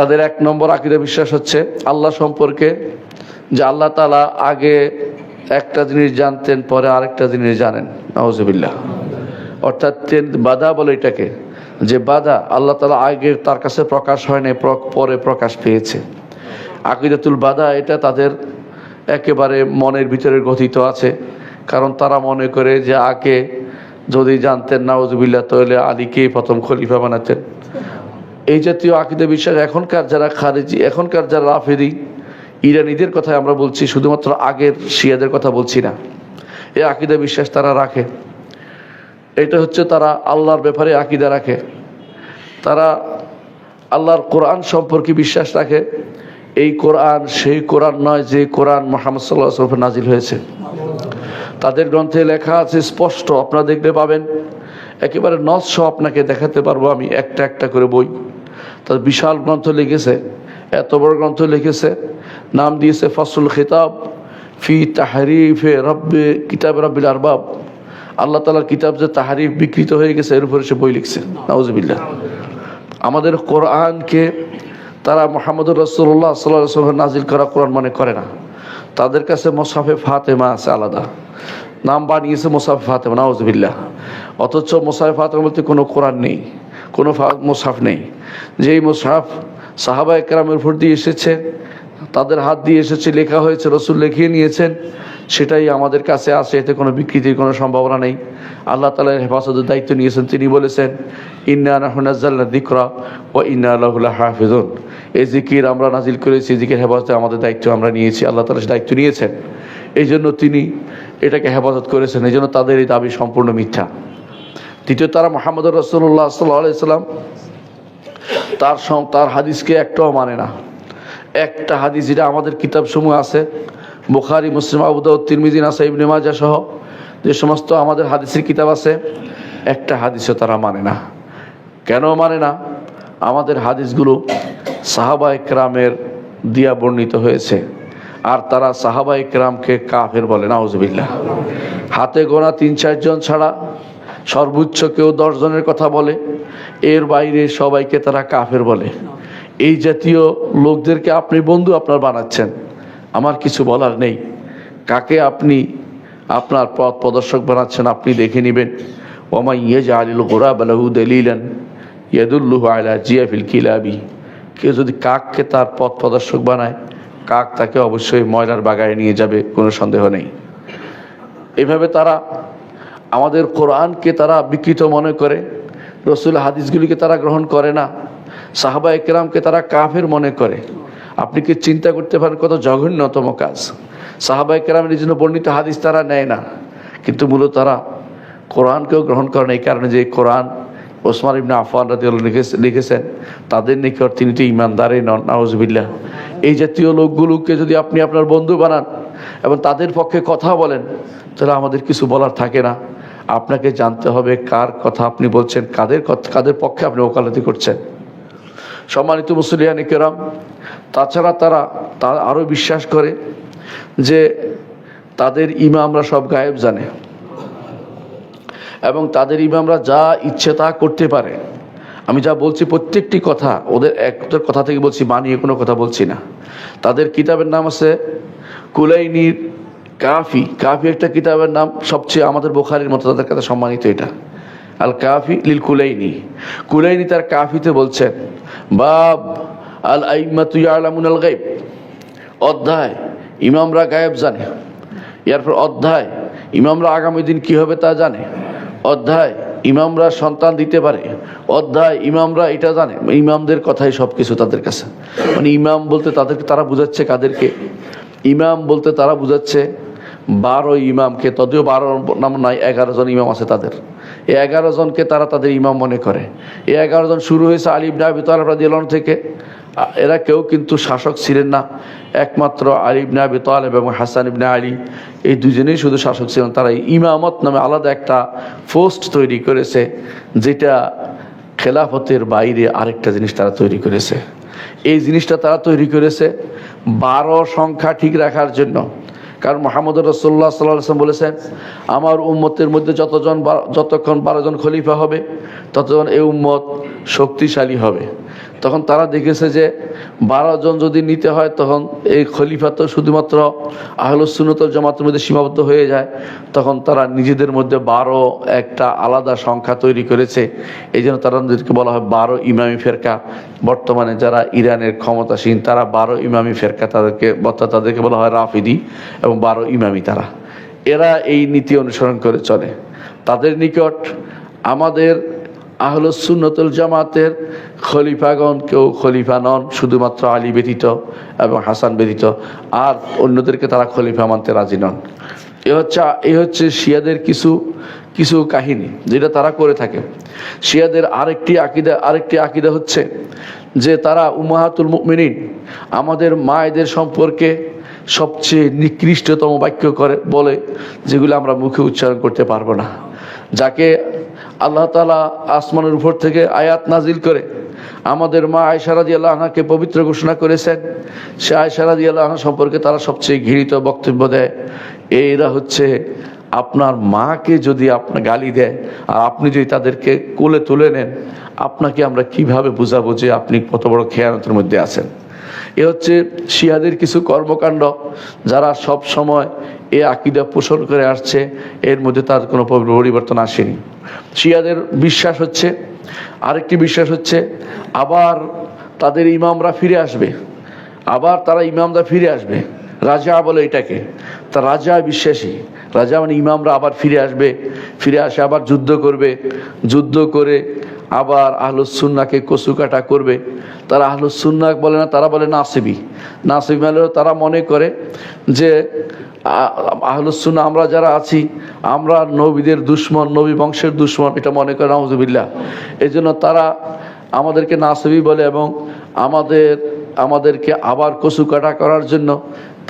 তাদের এক নম্বর আকিদা বিশ্বাস হচ্ছে আল্লাহ সম্পর্কে যে আল্লাহ তালা আগে একটা জিনিস জানতেন, পরে আরেকটা জিনিস জানেন। নওয়াজবিল্লাহ অর্থাৎ বাধা বলে এটাকে যে বাধা আল্লাহ তালা আগে তার কাছে প্রকাশ হয় পরে প্রকাশ পেয়েছে। আকিদাতুল বাধা এটা তাদের একেবারে মনের ভিতরে গঠিত আছে। কারণ তারা মনে করে যে আগে যদি জানতেন নাউজবিল্লা তাহলে আলীকেই প্রথম খলিফা বানাতেন? এই জাতীয় আকিদা বিশ্বাস এখনকার যারা খারেজি, এখনকার যারা রাফেদি, ইরানিদের কথা আমরা বলছি, শুধুমাত্র আগের শিয়াদের কথা বলছি না। এই আকিদা বিশ্বাস তারা রাখে। এটা হচ্ছে তারা আল্লাহর ব্যাপারে আকিদা রাখে। তারা আল্লাহর কোরআন সম্পর্কে বিশ্বাস রাখে। এই কোরআন সেই কোরআন নয় যে কোরআন মোহাম্মদ সাল্লাহ সরফে নাজিল হয়েছে। তাদের গ্রন্থে লেখা আছে স্পষ্ট, আপনারা দেখতে পাবেন। একেবারে নৎস আপনাকে দেখাতে পারব আমি একটা একটা করে বই। তার বিশাল গ্রন্থ লিখেছে, এত বড় গ্রন্থ লিখেছে, নাম দিয়েছে ফসল খেতাব, ফি তাহারিফে রব্বে কিতাব রব্বিল আরবাব। আল্লাহ তালার কিতাব যে তাহারিফ বিকৃত হয়ে গেছে, এর উপরে সে বই লিখছে। নাউজবিল্লাহ। আমাদের কোরআনকে তারা মোহাম্মদুর রসুল্লাহ সাল্লাহ নাজিল করা কোরআন মনে করে না। তাদের কাছে মোসাফে ফাতেমা আছে আলাদা। নাম বানিয়েছে মোসাফে ফাতেমা, নাউজবিল্লাহ। অথচ মোসাফে ফাতেমা বলতে কোনো কোরআন নেই। কোনো মোসাফ নেই। যেই মোসাফ সাহাবা একরামের উপর দিয়ে এসেছে, তাদের হাত দিয়ে এসেছে, লেখা হয়েছে, রসুল লিখিয়ে নিয়েছেন, সেটাই আমাদের কাছে আছে, এতে কোনো বিকৃতির কোনো সম্ভাবনা নেই। আল্লাহ তালার হেফাজতের দায়িত্ব নিয়েছেন, তিনি বলেছেন, ইন্না নাহুনাজ্জাল্লা দিকরা ও ইন্না আল্লাহুল্লাহ হাফিজুন এই জিকির আমরা নাজিল করেছি, জিকির হেফাজতে আমাদের দায়িত্ব আমরা নিয়েছি, আল্লাহ তালা দায়িত্ব নিয়েছেন। এই জন্য তিনি এটাকে হেফাজত করেছেন এই জন্য তাদের এই দাবি সম্পূর্ণ মিথ্যা। দ্বিতীয় তারা মোহাম্মদ রসুল্লাহ সাল্লাহ সাল্লাম, তার তার হাদিসকে একটাও মানে না। একটা হাদিস যেটা আমাদের কিতাব সমূহ আছে, বুখারি, মুসলিম আবুদাউদ তিরমিদিন আসা ইবনে মাজা সহ যে সমস্ত আমাদের হাদিসের কিতাব আছে, একটা হাদিসও তারা মানে না। কেন মানে না? আমাদের হাদিসগুলো সাহাবা একরামের দিয়া বর্ণিত হয়েছে। আর তারা সাহাবা একরামকে কাফের বলে, নাউজবিল্লাহ। হাতে গোনা তিন চারজন ছাড়া সর্বোচ্চ কেউ দশজনের কথা বলে, এর বাইরে সবাইকে তারা কাফের বলে। এই জাতীয় লোকদেরকে আপনি বন্ধু আপনার বানাচ্ছেন, আমার কিছু বলার নেই। কাকে আপনি আপনার পথ প্রদর্শক বানাচ্ছেন আপনি দেখে নেবেন। ওমা ইয়ে জালিল গোরা বালাহু দলিলেন ইয়াদুল্লুহ আলা জিয়াফিল কিলাবি। কেউ যদি কাককে তার পথ প্রদর্শক বানায়, কাক তাকে অবশ্যই ময়লার বাগায় নিয়ে যাবে, কোনো সন্দেহ নেই। এভাবে তারা আমাদের কোরআনকে তারা বিকৃত মনে করে, রসুল হাদিসগুলিকে তারা গ্রহণ করে না সাহাবা একরামকে তারা কাফের মনে করে। আপনি কি চিন্তা করতে পারেন কত জঘন্যতম কাজ? সাহাবা একরামের জন্য বর্ণিত হাদিস তারা নেয় না। কিন্তু মূলত তারা কোরআনকেও গ্রহণ করে না, এই কারণে যে কোরআন ওসমান ইবনে আফান লিখেছে লিখেছেন, তাদের নিকট তিনি তো ইমানদারই নন, নাউজবিল্লাহ। এই জাতীয় লোকগুলোকে যদি আপনি আপনার বন্ধু বানান এবং তাদের পক্ষে কথা বলেন, তাহলে আমাদের কিছু বলার থাকে না। আপনাকে জানতে হবে কার কথা আপনি বলছেন, কাদের কাদের পক্ষে আপনি ওকালতি করছেন। সম্মানিত মুসলিয়ানি কেরাম, তাছাড়া তারা, তা আরও বিশ্বাস করে যে তাদের ইমামরা সব গায়েব জানে এবং তাদের ইমামরা যা ইচ্ছে তা করতে পারে। আমি যা বলছি প্রত্যেকটি কথা, ওদের একটার কথা থেকে বলছি, মানিয়ে কোনো কথা বলছি না। তাদের কিতাবের নাম আছে কুলাইনির কাফি কাফি একটা কিতাবের নাম সবচেয়ে আমাদের বোখারির মতো, তাদের কাছে সম্মানিত এটা। আল কাফি লিল কুলাইনি। কুলাইনি তার কাফিতে বলছেন, বাব, আল আইমাতু আল গাইব অধ্যায়, ইমামরা গায়েব জানে। এরপর অধ্যায়, ইমামরা আগামী দিন কি হবে তা জানে। অধ্যায়, ইমামরা সন্তান দিতে পারে। অধ্যায়, ইমামরা এটা জানে। ইমামদের কথাই সব কিছু তাদের কাছে। মানে ইমাম বলতে তাদেরকে, তারা বুঝাচ্ছে কাদেরকে। ইমাম বলতে তারা বুঝাচ্ছে বারো ইমামকে তদিও বারো নাম নাই, এগারো জন ইমাম আছে তাদের। এই এগারো জনকে তারা তাদের ইমাম মনে করে। এই এগারো জন শুরু হয়েছে আলিবনা বিতাল রাদিয়াল্লাহু আনহু থেকে। এরা কেউ কিন্তু শাসক ছিলেন না। একমাত্র আলী ইবনে আবি তালেব এবং হাসান ইবনে আলী। এই দুজনেই শুধু শাসক ছিলেন। তারা ইমামত নামে আলাদা একটা পোস্ট তৈরি করেছে, যেটা খেলাফতের বাইরে আরেকটা জিনিস তারা তৈরি করেছে। এই জিনিসটা তারা তৈরি করেছে বারো সংখ্যা ঠিক রাখার জন্য। কারণ মোহাম্মদ রসোল্লা সাল্লাম বলেছেন, আমার উম্মতের মধ্যে যতজন যতক্ষণ বারোজন খলিফা হবে, ততজন এই উম্মত শক্তিশালী হবে। তখন তারা দেখেছে যে বারো জন যদি নিতে হয়, তখন এই খলিফা তো শুধুমাত্র আহলুসুনত জামাতের মধ্যে সীমাবদ্ধ হয়ে যায়। তখন তারা নিজেদের মধ্যে বারো একটা আলাদা সংখ্যা তৈরি করেছে। এই জন্য তাদেরকে বলা হয় বারো ইমামি ফেরকা। বর্তমানে যারা ইরানের ক্ষমতাসীন, তারা বারো ইমামি ফেরকা তাদেরকে, অর্থাৎ তাদেরকে বলা হয় রাফিদি এবং বারো ইমামি তারা। এরা এই নীতি অনুসরণ করে চলে। তাদের নিকট আমাদের আহলুসুন্নতুল জামাতের খলিফাগণ কেউ খলিফা নন, শুধুমাত্র আলী ব্যতীত এবং হাসান ব্যতীত। আর অন্যদেরকে তারা খলিফা মানতে রাজি নন। এ হচ্ছে এ হচ্ছে শিয়াদের কিছু কিছু কাহিনী যেটা তারা করে থাকে। শিয়াদের আরেকটি আকিদা আরেকটি আকিদা হচ্ছে যে তারা উমাহাতুল মুমিনিন আমাদের মায়েদের সম্পর্কে সবচেয়ে নিকৃষ্টতম বাক্য করে, বলে যেগুলো আমরা মুখে উচ্চারণ করতে পারব না। যাকে আল্লাহ তালা আসমানের উপর থেকে আয়াত নাজিল করে আমাদের মা আয়সারাদি আল্লাহ আহাকে পবিত্র ঘোষণা করেছেন। সে আয়সারাদি আল্লাহ সম্পর্কে তারা সবচেয়ে ঘৃণিত বক্তব্য দেয়। এরা হচ্ছে আপনার মাকে যদি আপনার গালি দেয় আর আপনি যদি তাদেরকে কোলে তুলে নেন, আপনাকে আমরা কীভাবে বুঝাবো যে আপনি কত বড় খেয়ানতের মধ্যে আছেন? এ হচ্ছে শিয়াদের কিছু কর্মকাণ্ড যারা সব সময় এ আকিদা পোষণ করে আসছে, এর মধ্যে তার কোনো পরিবর্তন আসেনি। শিয়াদের বিশ্বাস হচ্ছে, আরেকটি বিশ্বাস হচ্ছে, আবার তাদের ইমামরা ফিরে আসবে, আবার তারা ইমামরা ফিরে আসবে। রাজা বলে এটাকে। তা রাজা বিশ্বাসী, রাজা মানে ইমামরা আবার ফিরে আসবে, ফিরে আসে, আবার যুদ্ধ করবে, যুদ্ধ করে আবার আহলুসুন্নাকে কচুকাটা করবে। তারা আহলুসুন্না বলে না, তারা বলে নাসিবি। নাসিবি মানে তারা মনে করে যে আহলুসুন্না আমরা যারা আছি, আমরা নবীদের দুশ্মন, নবী বংশের দুশ্মন, এটা মনে করে নাউজুবিল্লাহ। এই জন্য তারা আমাদেরকে নাসিবি বলে এবং আমাদের, আমাদেরকে আবার কচু কাটা করার জন্য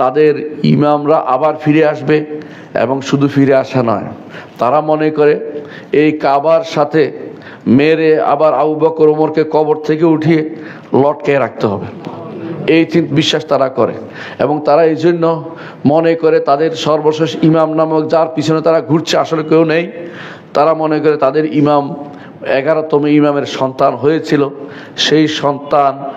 তাদের ইমামরা আবার ফিরে আসবে এবং শুধু ফিরে আসা নয়, তারা মনে করে এই কাবার সাথে মেরে আবার আবু বকর ওমরকে কবর থেকে উঠিয়ে লটকে রাখতে হবে। এই বিশ্বাস তারা করে। এবং তারা এই জন্য মনে করে তাদের সর্বশেষ ইমাম নামক যার পিছনে তারা ঘুরছে, আসলে কেউ নেই। তারা মনে করে তাদের ইমাম এগারোতম ইমামের সন্তান হয়েছিল। সেই সন্তান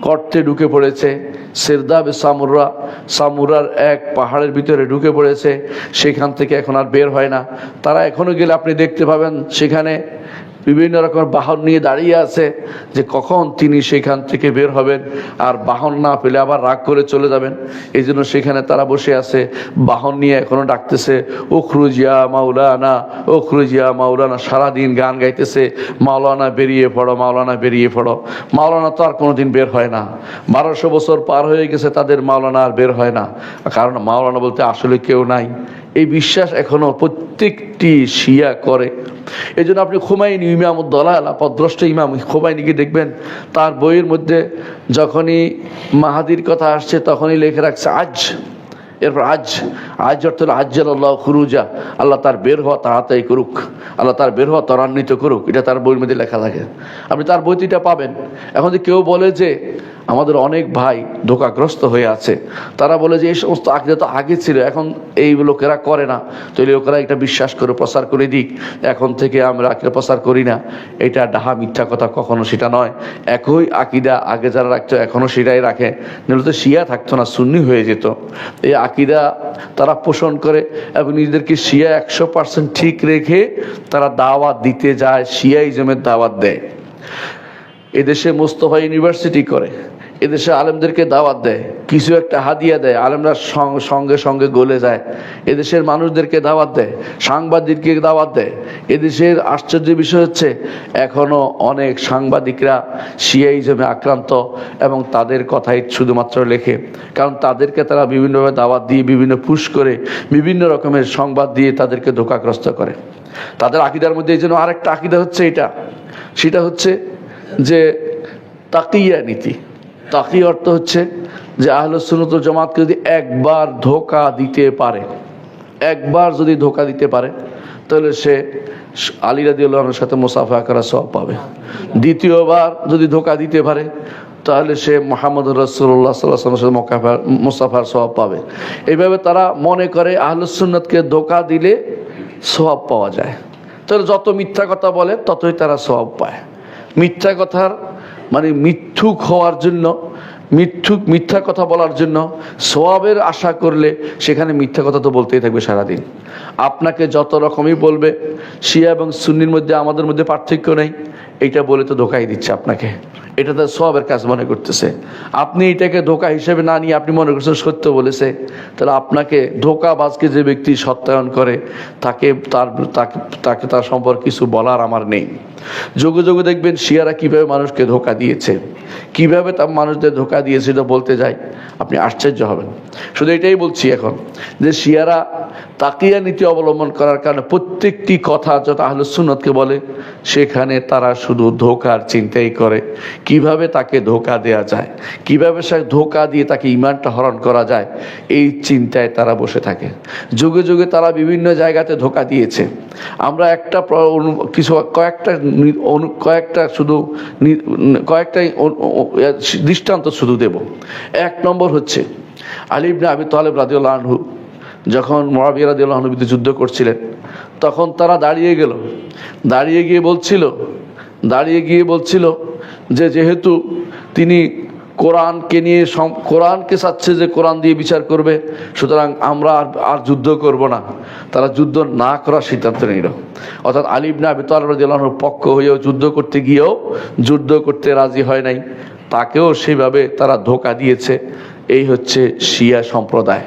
গর্তে ঢুকে পড়েছে। সেরদাবে সামুরা সামুরার এক পাহাড়ের ভিতরে ঢুকে পড়েছে। সেখান থেকে এখন আর বের হয় না। তারা এখনও গেলে আপনি দেখতে পাবেন সেখানে বিভিন্ন রকমের বাহন নিয়ে দাঁড়িয়ে আছে যে কখন তিনি সেখান থেকে বের হবেন আর বাহন না পেলে আবার রাগ করে চলে যাবেন। এই জন্য সেখানে তারা বসে আছে। বাহন নিয়ে এখনও ডাকতেছে ওখরুজিয়া মাওলানা ওখরুজিয়া মাওলানা, সারাদিন গান গাইতেছে, মাওলানা বেরিয়ে পড়ো, মাওলানা বেরিয়ে পড়ো। মাওলানা তো আর কোনোদিন বের হয় না। বারোশো বছর পার হয়ে গেছে তাদের মাওলানা আর বের হয় না। কারণ মাওলানা বলতে আসলে কেউ নাই। এই বিশ্বাস এখনও প্রত্যেকটি শিয়া করে। এই জন্য আপনি খুমাইনি ইমাম দলাল পদ্রষ্ট ইমাম খুমাইনিকে দেখবেন, তার বইয়ের মধ্যে যখনই মাহাদির কথা আসছে তখনই লিখে রাখছে আজ। এরপর আজ আজ অর্থ আজ্জাল আল্লাহ খুরুজা। আল্লাহ তার বের হওয়া তাড়াতাড়ি করুক। আল্লাহ তার বের হওয়া ত্বরান্বিত করুক। এটা তার বইয়ের মধ্যে লেখা থাকে। আপনি তার বইটিটা পাবেন। এখন যে কেউ বলে যে আমাদের অনেক ভাই ধোকাগ্রস্ত হয়ে আছে। তারা বলে যে, এই সমস্ত আগে তো আগে ছিল, এখন এই লোকেরা করে না। তো লোকেরা এটা বিশ্বাস করে, প্রচার করে দিক। এখন থেকে আমরা আকিদা প্রচার করি না। এটা ডাহা মিথ্যা কথা কখনো সেটা নয়। একই আকিদা আগে যারা রাখতো, এখনও সেটাই রাখে। নাহলে তো শিয়া থাকতো না, সুন্নি হয়ে যেত। এই আকিদা তারা পোষণ করে এবং নিজেদেরকে শিয়া একশো পার্সেন্ট ঠিক রেখে তারা দাওয়াত দিতে যায়, শিয়া ইজমের দাওয়াত দেয়। এদেশে মোস্তফা ইউনিভার্সিটি করে। এদেশে আলেমদেরকে দাওয়াত দেয়, কিছু একটা হাদিয়া দেয়, আলেমরা সঙ্গে সঙ্গে গলে যায়। এদেশের মানুষদেরকে দাওয়াত দেয়, সাংবাদিককে দাওয়াত দেয়। এদেশের আশ্চর্য বিষয় হচ্ছে, এখনও অনেক সাংবাদিকরা সিয়াইজমে আক্রান্ত এবং তাদের কথাই শুধুমাত্র লেখে। কারণ তাদেরকে তারা বিভিন্নভাবে দাওয়াত দিয়ে, বিভিন্ন পুশ করে, বিভিন্ন রকমের সংবাদ দিয়ে তাদেরকে ধোকাগ্রস্ত করে। তাদের আকিদার মধ্যে এই জন্য আরেকটা আকিদা হচ্ছে এটা। সেটা হচ্ছে যে তাকিয়া নীতি। তাকি অর্থ হচ্ছে যে আহলে সুনত জামাতকে যদি একবার ধোকা দিতে পারে, একবার যদি ধোকা দিতে পারে, তাহলে সে আলী রাদিউল্লাহর সাথে মুসাফা করা সব পাবে। দ্বিতীয়বার যদি ধোকা দিতে পারে, তাহলে সে মোহাম্মদ রসুল্লাহ সাল্লামের সাথে মোকাফার, মুসাফার সব পাবে। এইভাবে তারা মনে করে আহলুসুন্নতকে ধোকা দিলে সব পাওয়া যায়। তাহলে যত মিথ্যা কথা বলে, ততই তারা সব পায়। মিথ্যা কথার মানে মিথ্যুক হওয়ার জন্য, মিথ্যুক, মিথ্যা কথা বলার জন্য সোয়াবের আশা করলে সেখানে মিথ্যা কথা তো বলতেই থাকবে সারাদিন। আপনাকে যত রকমই বলবে, শিয়া এবং সুন্নির মধ্যে আমাদের মধ্যে পার্থক্য নেই এটা বলে তো ধোকাই দিচ্ছে আপনাকে। এটা তো সবের কাজ মনে করতেছে। আপনি এটাকে ধোকা হিসেবে না নিয়ে আপনি মনে করছেন সত্য বলেছে। তাহলে আপনাকে ধোকাবাজকে যে ব্যক্তি সত্যায়ন করে, তাকে তার তাকে তার সম্পর্কে কিছু বলার আমার নেই। যোগে যোগে দেখবেন শিয়ারা কীভাবে মানুষকে ধোকা দিয়েছে। কীভাবে তার মানুষদের ধোকা দিয়েছে এটা বলতে যাই, আপনি আশ্চর্য হবেন। শুধু এটাই বলছি এখন যে শিয়ারা তাকিয়া নীতি অবলম্বন করার কারণে প্রত্যেকটি কথা যত আহলে বলে, সেখানে তারা শুধু ধোকার চিন্তাই করে। কীভাবে তাকে ধোকা দেয়া যায়? কীভাবে সে ধোকা দিয়ে তাকে ইমানটা হরণ করা যায়? এই চিন্তায় তারা বসে থাকে। যুগে যুগে তারা বিভিন্ন জায়গাতে ধোকা দিয়েছে। আমরা একটা কিছু কয়েকটা কয়েকটা শুধু কয়েকটাই দৃষ্টান্ত শুধু দেব। এক নম্বর হচ্ছে আলিবনে আবি তালেব রাদিউল্লাহ আনহু, যখন মহাবিয়া রাদিউল্লাহ আনহু বিরুদ্ধে যুদ্ধ করছিলেন, তখন তারা দাঁড়িয়ে গেল। দাঁড়িয়ে গিয়ে বলছিল, দাঁড়িয়ে গিয়ে বলছিল যে যেহেতু তিনি কোরআনকে নিয়ে সম- কোরআনকে চাচ্ছে যে কোরআন দিয়ে বিচার করবে, সুতরাং আমরা আর আর যুদ্ধ করব না। তারা যুদ্ধ না করার সিদ্ধান্ত নিল। অর্থাৎ আলিবনা তালর পক্ষ হয়েও যুদ্ধ করতে গিয়েও যুদ্ধ করতে রাজি হয় নাই। তাকেও সেভাবে তারা ধোকা দিয়েছে। এই হচ্ছে শিয়া সম্প্রদায়।